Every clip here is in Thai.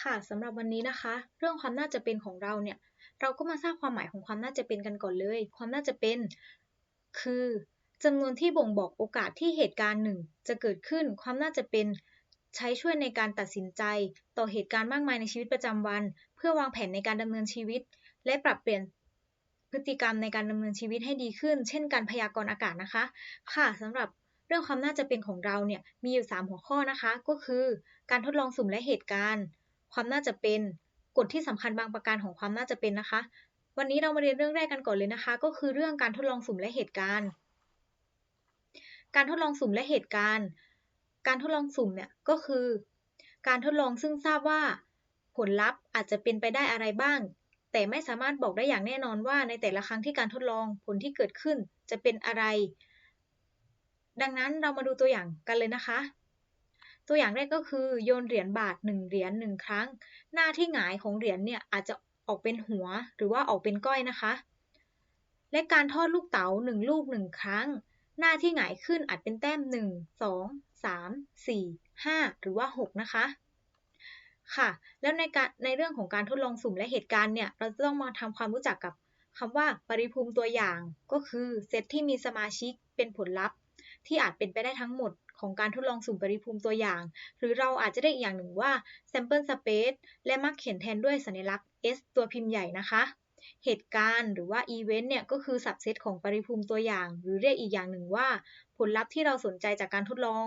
ค่ะสำหรับวันนี้นะคะ เรื่องความน่าจะเป็นของเราเนี่ย เราก็มาทราบความหมายของความน่าจะเป็นกันก่อนเลย ความน่าจะเป็น คือจำนวนที่บ่งบอกโอกาสที่เหตุการณ์หนึ่ง จะเกิดขึ้น ความน่าจะเป็น ใช้ช่วยในการตัดสินใจ ต่อเหตุการณ์มากมายในชีวิตประจำวัน เพื่อวางแผนในการดำเนินชีวิต และปรับเปลี่ยนพฤติกรรมในการดำเนินชีวิตให้ดีขึ้น เช่นการพยากรณ์อากาศนะคะ ค่ะสำหรับเรื่องความน่าจะเป็นของเราเนี่ยมีอยู่ 3 หัวข้อนะคะ ก็คือ การทดลองสุ่มและเหตุการณ์ ความน่าจะเป็น กฎที่สำคัญบางประการของความน่าจะเป็นนะคะ วันนี้เรามาเรียนเรื่องแรกกันก่อนเลยนะคะ ก็คือเรื่องการทดลองสุ่มและเหตุการณ์ การทดลองสุ่มและเหตุการณ์ การทดลองสุ่มเนี่ยก็คือ การทดลองซึ่งทราบว่า ผลลัพธ์อาจจะเป็นไปได้อะไรบ้าง แต่ไม่สามารถบอกได้อย่างแน่นอนว่า ในแต่ละครั้งที่การทดลองผลที่เกิดขึ้นจะเป็นอะไร ดังนั้นเรามาดูตัวอย่างกันเลยนะคะ ตัวอย่างแรกก็คือโยนเหรียญบาท1เหรียญ1ครั้ง หน้าที่หงายของเหรียญเนี่ยอาจจะออกเป็นหัวหรือว่าออกเป็นก้อยนะคะ และการทอดลูกเต๋า1ลูก 1 ครั้ง หน้าที่หงายขึ้นอาจเป็นแต้ม 1 2 3 4 5 หรือว่า 6 นะคะค่ะแล้วในการในเรื่องของการทดลองสุ่มและเหตุการณ์เนี่ยเราจะต้องมาทำความรู้จักกับคำว่าปริภูมิตัวอย่าง ก็คือเซตที่มีสมาชิกเป็นผลลัพธ์ ที่อาจเป็นไปได้ทั้งหมด ของการทดลองสุ่มปริภูมิตัวอย่าง หรือเราอาจจะได้อีกอย่างหนึ่งว่า sample space และมักเขียนแทนด้วยสัญลักษณ์ s ตัวพิมพ์ใหญ่นะคะ เหตุการณ์หรือว่า event เนี่ยก็คือสับเซตของปริภูมิตัวอย่าง หรือเรียกอีกอย่างหนึ่งว่า ผลลัพธ์ที่เราสนใจจากการทดลอง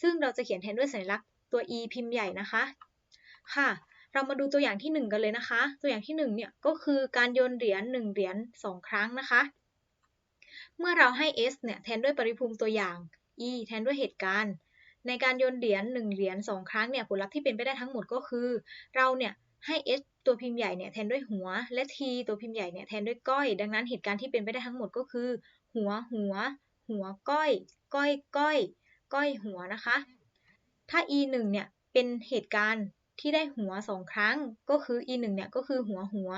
ซึ่งเราจะเขียนแทนด้วยสัญลักษณ์ตัว e พิมพ์ใหญ่นะคะ ค่ะเรามาดูตัวอย่างที่ 1 กันเลยนะคะ ตัวอย่างที่1เนี่ยก็คือการโยนเหรียญ1เหรียญ2 ครั้งนะคะ เมื่อเราให้ s เนี่ยแทนด้วยปริภูมิตัวอย่าง e แทนด้วยเหตุการณ์ ในการโยนเหรียญ1เหรียญ2ครั้งเนี่ยผลลัพธ์ที่เป็นไปได้ทั้งหมดก็คือ เราเนี่ยให้ s ตัวพิมพ์ใหญ่เนี่ยแทนด้วยหัว และ t ตัวพิมพ์ใหญ่เนี่ยแทนด้วยก้อย ดังนั้นเหตุการณ์ที่เป็นไปได้ทั้งหมดก็คือ หัวหัว หัวก้อย ก้อยก้อย ก้อยหัวนะคะ ถ้า e 1เนี่ยเป็นเหตุการณ์ที่ได้หัว 2 ครั้งก็คือ e 1เนี่ยก็คือหัวหัว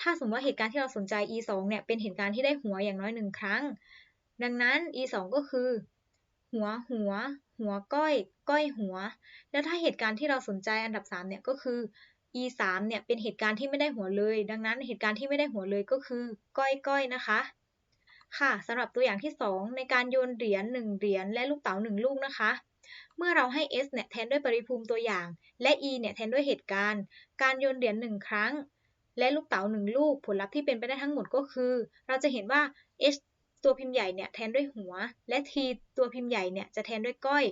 ถ้าสมมติว่าเหตุการณ์ที่เราสนใจ e 2เนี่ยเป็นเหตุการณ์ที่ได้หัวอย่างน้อย 1 ครั้ง ดังนั้น e 2ก็คือ หัวหัว หัวก้อย ก้อยหัว แล้วถ้าเหตุการณ์ที่เราสนใจอันดับ3เนี่ยก็คือ e 3เนี่ยเป็นเหตุการณ์ที่ไม่ได้หัวเลย ดังนั้นเหตุการณ์ที่ไม่ได้หัวเลยก็คือ ก้อยก้อยนะคะค่ะสำหรับตัวอย่างที่ 2 ในการโยนเหรียญ1เหรียญและลูกเต๋า1ลูกนะคะ เมื่อเราให้ s เนี่ยแทนด้วยปริภูมิตัวอย่าง และ e เนี่ยแทนด้วยเหตุการณ์ การโยนเหรียญ1ครั้ง และลูกเต๋า1ลูก ผลลัพธ์ที่เป็นไปได้ทั้งหมดก็คือ เราจะเห็นว่า h ตัวพิมพ์ใหญ่เนี่ยแทนด้วยหัว และ t ตัวพิมพ์ใหญ่เนี่ยจะแทนด้วยก้อย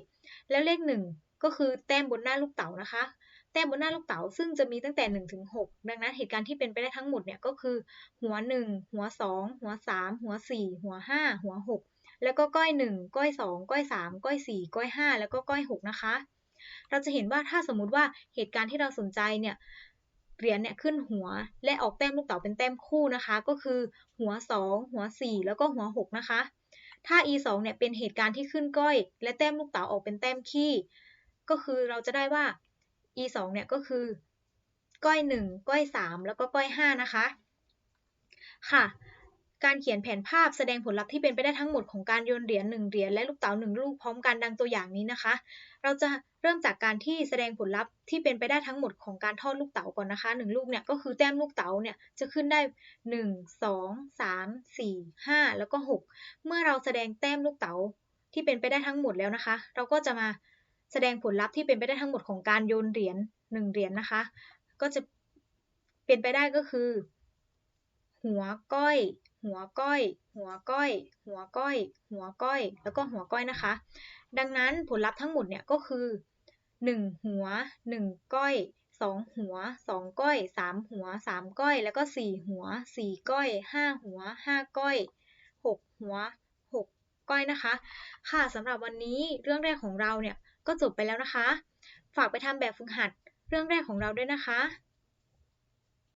แล้วเลข 1 ก็คือแต้มบนหน้าลูกเต๋านะคะ แต้มบนหน้าลูกเต๋าซึ่งจะมีตั้งแต่1ถึง6ดังนั้นเหตุการณ์ที่เป็นไปได้ทั้งหมดเนี่ยก็คือ หัว 1 หัว 2 หัว 3 หัว 4 หัว 5 หัว 6 แล้วก็ก้อย 1 ก้อย 2 ก้อย 3 ก้อย 4 ก้อย 5 แล้วก็ก้อย 6 นะคะ เราจะเห็นว่าถ้าสมมุติว่าเหตุการณ์ที่เราสนใจเนี่ย เหรียญเนี่ยขึ้นหัวและออกแต้มลูกเต๋าเป็นแต้มคู่นะคะ ก็คือหัว 2 หัว 4 แล้วก็หัว 6 นะคะ ถ้า e 2เนี่ยเป็นเหตุการณ์ที่ขึ้นก้อย และแต้มลูกเต๋าออกเป็นแต้มขี้ ก็คือเราจะได้ว่า e 2เนี่ยก็คือก้อย 1 ก้อย 3 แล้วก็ก้อย 5 นะคะ ค่ะ การเขียนแผนภาพแสดงผลลัพธ์ที่เป็นไปได้ทั้งหมดของการโยนเหรียญ1เหรียญและลูกเต๋า1ลูกพร้อมกันดังตัวอย่างนี้นะคะ เราจะเริ่มจากการที่แสดงผลลัพธ์ที่เป็นไปได้ทั้งหมดของการทอดลูกเต๋าก่อนนะคะ1ลูกเนี่ยก็คือแต้มลูกเต๋าเนี่ยจะขึ้นได้ 1 2 3 4 5 แล้วก็ 6 เมื่อเราแสดงแต้มลูกเต๋าที่เป็นไปได้ทั้งหมดแล้วนะคะ เราก็จะมาแสดงผลลัพธ์ที่เป็นไปได้ทั้งหมดของการโยนเหรียญ1เหรียญนะคะ ก็จะเป็นไปได้ก็คือ หัวก้อย หัวก้อย หัวก้อย หัวก้อย หัวก้อย แล้วก็หัวก้อยนะคะ ดังนั้นผลลัพธ์ทั้งหมดเนี่ยก็คือ 1 หัว 1 ก้อย 2 หัว 2 ก้อย 3 หัว 3 ก้อย แล้วก็ 4 หัว 4 ก้อย 5 หัว 5 ก้อย 6 หัว 6 ก้อยนะคะ ค่ะสำหรับวันนี้เรื่องแรกของเราเนี่ยก็จบไปแล้วนะคะ ฝากไปทำแบบฝึกหัดเรื่องแรกของเราด้วยนะคะ